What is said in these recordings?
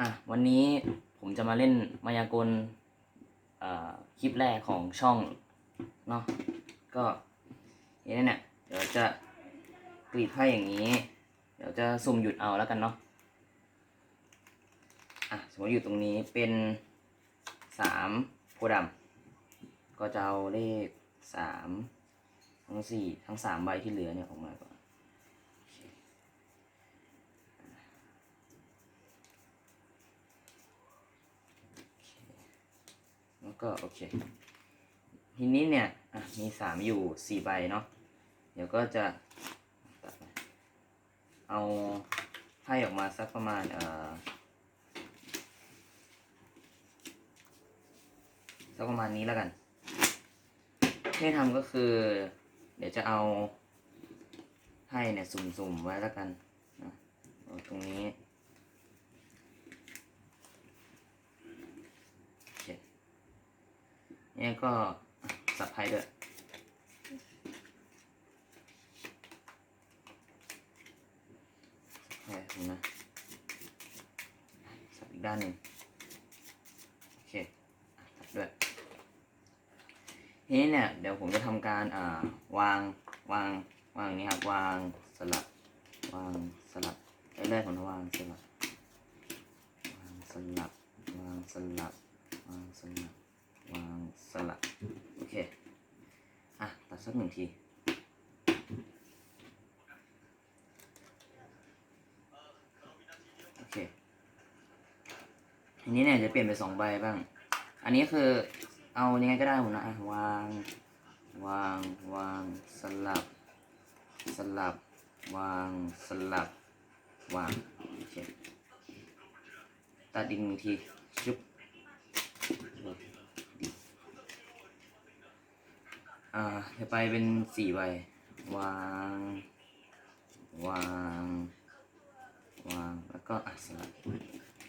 อะวันนี้ผมจะมาเล่นมายากลคลิปแรกของช่องเนาะก็อย่างนี้เนี่ยเดี๋ยวจะกรีดไพ่อย่างนี้ เดี๋ยวจะสุ่มหยุดเอาแล้วกันเนาะอะสมมติอยู่ตรงนี้เป็นสามโพธิ์ดำก็จะเอาเลขสามทั้งสี่ทั้งสามใบที่เหลือเนี่ยออกมาก่อน แล้ว ก็โอเค ทีนี้เนี่ยมีสามอยู่สี่ใบเนาะเดี๋ยวก็จะเอาไพ่ออกมาสักประมาณเอ่อสักประมาณนี้แล้วกันที่ทำก็คือ เดี๋ยวจะเอาไพ่เนี่ยสุ่มๆไว้แล้วกันนะตรงนี้ โอเค เนี่ยก็สับไพ่ด้วย สับไพ่ผมนะ สับอีกด้านหนึ่งโอเคอะตัดด้วย ทีนี้เนี่ย เดี๋ยวผมจะทำการอ่าวาง วาง วางนี้ครับ วางสลับ วางสลับเรื่อยๆผมจะวางสลับ วางสลับ วางสลับ วางสลับ วางสลับโอเค อะ ตัดสักหนึ่งทีโอเคทีนี้เนี่ยจะเปลี่ยนเป็นสองใบบ้าง อันนี้คือเอายังไงก็ได้ผมนะอะวาง วาง วาง สลับ สลับ วาง สลับ วาง โอเค ตัดอีกหนึ่งที ชุบ อ่าจะไปเป็นสี่ใบ วาง วาง วาง แล้วก็อะสลับโ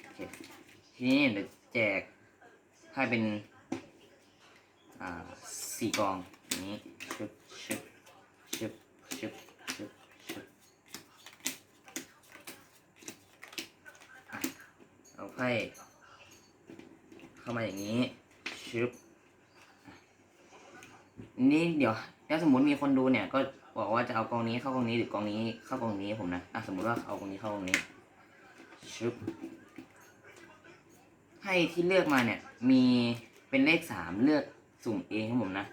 อเคทีนี้เดี๋ยวแจกให้เป็น อ่าสี่กองอย่างนี้ชึบชึบชึบชึบชึบชึบเอาไพ่เข้ามาอย่างนี้ชึบ นี่เดี๋ยวถ้าสมมติมีคนดูเนี่ย ก็บอกว่าจะเอากองนี้เข้ากองนี้หรือกองนี้เข้ากองนี้ผมนะอะสมมติว่าเอากองนี้เข้ากองนี้ชึบให้ที่เลือกมาเนี่ย มีเป็นเลขสามเลือกสุ่มเองครับผมนะ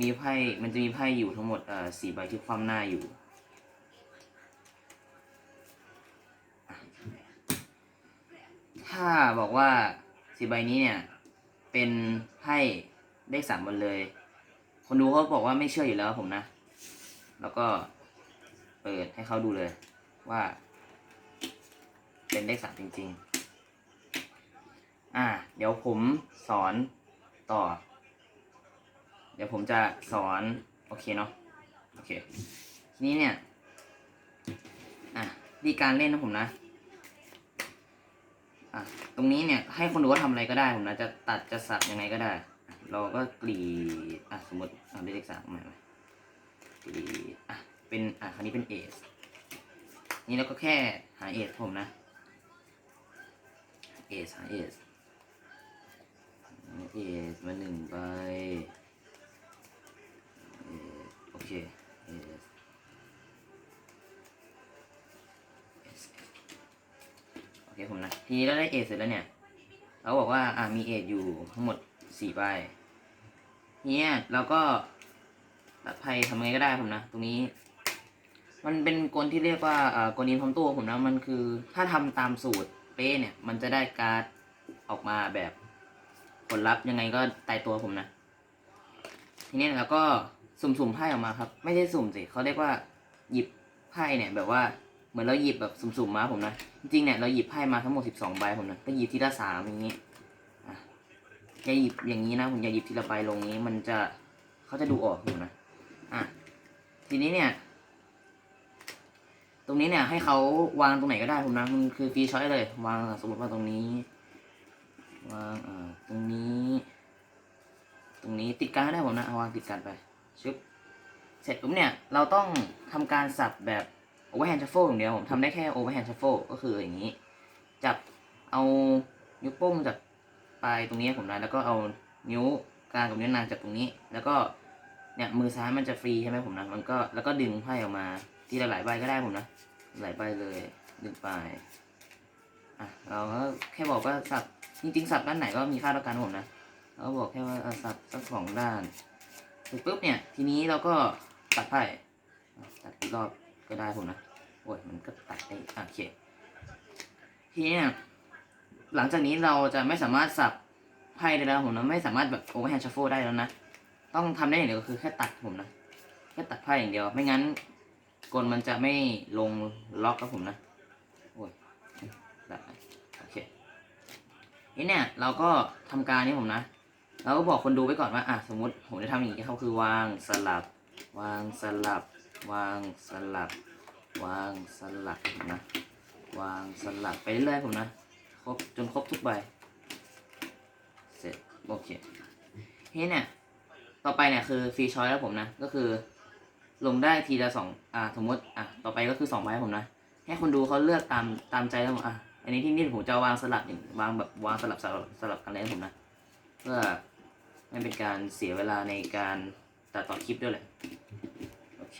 มีไพ่มันจะมีไพ่อยู่ทั้งหมดเอ่อสี่ใบที่คว่ำหน้าอยู่ถ้าบอกว่าสี่ใบนี้เนี่ย เป็นไพ่เลขสามหมดเลย คนดูเขาบอกว่าไม่เชื่ออยู่แล้วผมนะ แล้วก็เปิดให้เขาดูเลยว่า เป็นเลขสามจริง ๆ อ่า เดี๋ยวผมสอนต่อ เดี๋ยวผมจะสอน โอเคเนาะโอเค ทีนี้เนี่ย อะวิธีการเล่นนะผมนะอะตรงนี้เนี่ยให้คนดูว่าทำอะไรก็ได้ผมนะจะตัดจะสับยังไงก็ได้ เราก็กรีดอะสมมติเอาเลขสามมากรีดอะเป็นอะคราวนี้เป็นเอสนี่เราก็แค่หาเอสผมนะเอสหาเอสเอสมาหนึ่งใบโอเคเอสโอเคผมนะ ทีนี้เราได้เอสเสร็จแล้วเนี่ยเราบอกว่าอะมีเอสอยู่ทั้งหมด สี่ใบเนี่ยเราก็ตัดไพ่ทำไงก็ได้ผมนะ ตรงนี้ มันเป็นกลที่เรียกว่าเอ่อกลอินพร้อมตัวผมนะ มันคือถ้าทำตามสูตรเป๊ะเนี่ย มันจะได้การ์ดออกมาแบบผลลัพธ์ยังไงก็ตายตัวผมนะ ทีนี้เราก็สุ่มๆไพ่ออกมาครับ ไม่ใช่สุ่มสิเขาเรียกว่าหยิบไพ่เนี่ย แบบว่าเหมือนเราหยิบแบบสุ่มๆมาผมนะ จริงๆเนี่ยเราหยิบไพ่มาทั้งหมดสิบสองใบผมนะก็หยิบทีละสามอย่างนี้ อย่าหยิบอย่างนี้นะผมอย่าหยิบทีละใบลงนี้ มันจะเขาจะดูออกอยู่นะอะทีนี้เนี่ย ตรงนี้เนี่ย ให้เขาวางตรงไหนก็ได้ผมนะมันคือฟรีช้อยเลย วางสมมติว่าตรงนี้ วางอ่าตรงนี้ ตรงนี้ติดกันก็ได้ผมนะเอาวางติดกันไปชึบเสร็จปุ๊บเนี่ยเราต้องทำการสับแบบ overhand shuffle อย่างเดียวผมทำได้แค่ overhand shuffle ก็คืออย่างนี้ จับเอานิ้วโป้งจาก ปลายตรงนี้ผมนะแล้วก็เอานิ้วกลางกับนิ้วนางจากตรงนี้ แล้วก็เนี่ยมือซ้ายมันจะฟรีใช่ไหมผมนะมันก็แล้วก็ดึงไพ่ออกมา ทีละหลายใบก็ได้ผมนะหลายใบเลยดึงไปอะเราก็แค่บอกว่าสับจริงๆสับด้านไหนก็มีค่าเท่ากันผมนะเราบอกแค่ว่าสับสักสองด้านเสร็จปุ๊บเนี่ยทีนี้เราก็ตัดไพ่ตัดอีกรอบก็ได้ผมนะโอ้ยมันก็ตัดได้อะโอเคทีนี้ หลังจากนี้เราจะไม่สามารถสับไพ่ได้แล้วผมนะไม่สามารถแบบโอเวอร์แฮนด์ชัฟเฟิลได้แล้วนะ ต้องทำได้อย่างเดียวก็คือแค่ตัดผมนะแค่ตัดไพ่อย่างเดียว ไม่งั้นกลมันจะไม่ลงล็อกครับผมนะโอ้ยโอเคนี่เนี่ยเราก็ทำการนี้ผมนะเราก็บอกคนดูไว้ก่อนว่าอะสมมติผมจะทำอย่างนี้เขาคือวางสลับ วางสลับ วางสลับ วางสลับนะ วางสลับไปเรื่อยผมนะ ครบจนครบทุกใบ เสร็จ โอเคทีนี้เนี่ย ต่อไปเนี่ยคือฟรีชอยแล้วผมนะ ก็คือ ลงได้ทีละสองอ่า สมมติ อะ ต่อไปก็คือสองใบให้ผมนะ ให้คนดูเขาเลือกตามตามใจแล้วอะ อันนี้ที่นี่ผมจะวางสลับอย่างวางแบบวางสลับสลับสลับกันเลยนะผมนะ เพื่อไม่เป็นการเสียเวลาในการตัดต่อคลิปด้วยแหละ โอเค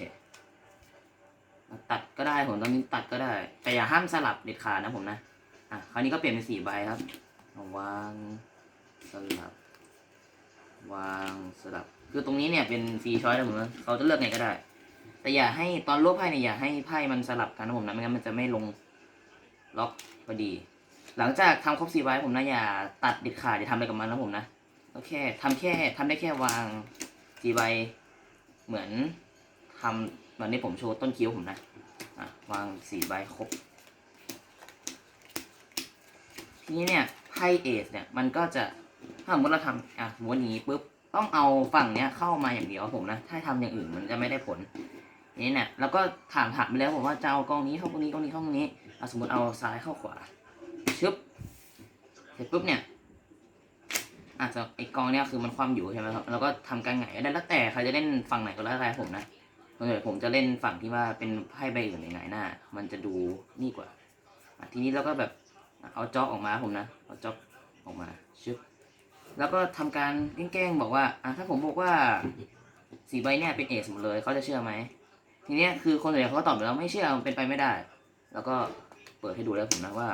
ตัดก็ได้ผมตอนนี้ตัดก็ได้ แต่อย่าห้ามสลับเด็ดขาดนะผมนะ อะคราวนี้ก็เปลี่ยนเป็นสี่ใบครับวางสลับ วางสลับ คือตรงนี้เนี่ยเป็นฟรีช้อยนะผมนะเขาจะเลือกไงก็ได้ แต่อย่าให้ตอนรวบไพ่เนี่ยอย่าให้ไพ่มันสลับกันนะผมนะไม่งั้นมันจะไม่ลงล็อกพอดี หลังจากทำครบสี่ใบผมนะอย่าตัดเด็ดขาดอย่าทำอะไรกับมันนะผมนะโอเคทำแค่ทำได้แค่วางสี่ใบเหมือนทำเหมือนที่ผมโชว์ต้นคิ้วผมนะอะวางสี่ใบครบ ทีนี้เนี่ยไพ่เอสเนี่ยมันก็จะถ้าสมมติเราทำอะสมมตินี้ปุ๊บต้องเอาฝั่งเนี้ยเข้ามาอย่างเดียวผมนะ ถ้าทำอย่างอื่นมันจะไม่ได้ผลทีนี้เนี่ยแล้วก็ถามถามไปแล้วผมว่าจะเอากองนี้เข้ากองนี้กองนี้เข้ากองนี้เอะสมมติเอาซ้ายเข้าขวาชึบเสร็จปุ๊บเนี่ยอาจจะไอ้กองเนี้ยคือมันความอยู่ใช่ไหมครับแล้วก็ทำการไหงายก็ได้แล้วแต่ใครจะเล่นฝั่งไหนก็แล้วแต่ผมนะส่วนใหญ่ผมจะเล่นฝั่งที่ว่าเป็นไพ่ใบอื่นหงายหน้า มันจะดูนี่กว่าทีนี้เราก็แบบ เอาจ็อกออกมาผมนะเอาจ็อกออกมาชึบแล้วก็ทำการแกล้งบอกว่าอะถ้าผมบอกว่าสีใบเนี่ยเป็นเอสหมดเลยเขาจะเชื่อไหมทีเนี้ยคือคนส่วนใหญ่เขาก็ตอบแล้วไม่เชื่อมันเป็นไปไม่ได้ แล้วก็เปิดให้ดูแล้วผมนะว่า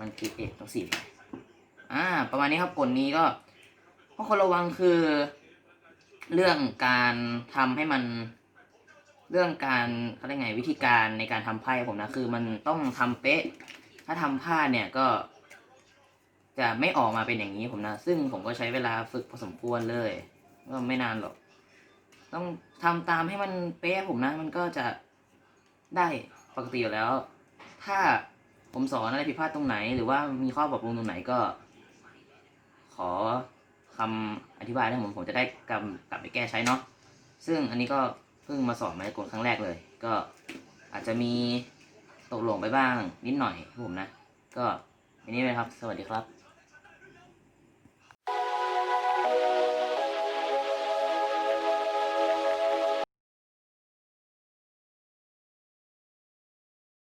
มันคือเอสทั้งสี่ใบอ่า ประมาณนี้ครับกลนี้ก็ข้อควรระวังคือ เรื่องการทำให้มัน เรื่องการเขาเรียกไงวิธีการในการทำไพ่ผมนะคือมันต้องทำเป๊ะ ถ้าทำพลาดเนี่ยก็ จะไม่ออกมาเป็นอย่างนี้ผมนะ ซึ่งผมก็ใช้เวลาฝึกพอสมควรเลย ก็ไม่นานหรอก ต้องทำตามให้มันเป๊ะผมนะ มันก็จะได้ปกติอยู่แล้ว ถ้าผมสอนอะไรผิดพลาดตรงไหน หรือว่ามีข้อปรับปรุงตรงไหนก็ ขอคำอธิบายให้ผมผมจะได้กลับกลับไปแก้ใช้เนาะซึ่งอันนี้ก็เพิ่งมาสอนมาในกลครั้งแรกเลย ก็อาจจะมี ตกหลงไปบ้างนิดหน่อยครับผมนะ ก็วันนี้เลยครับ สวัสดีครับ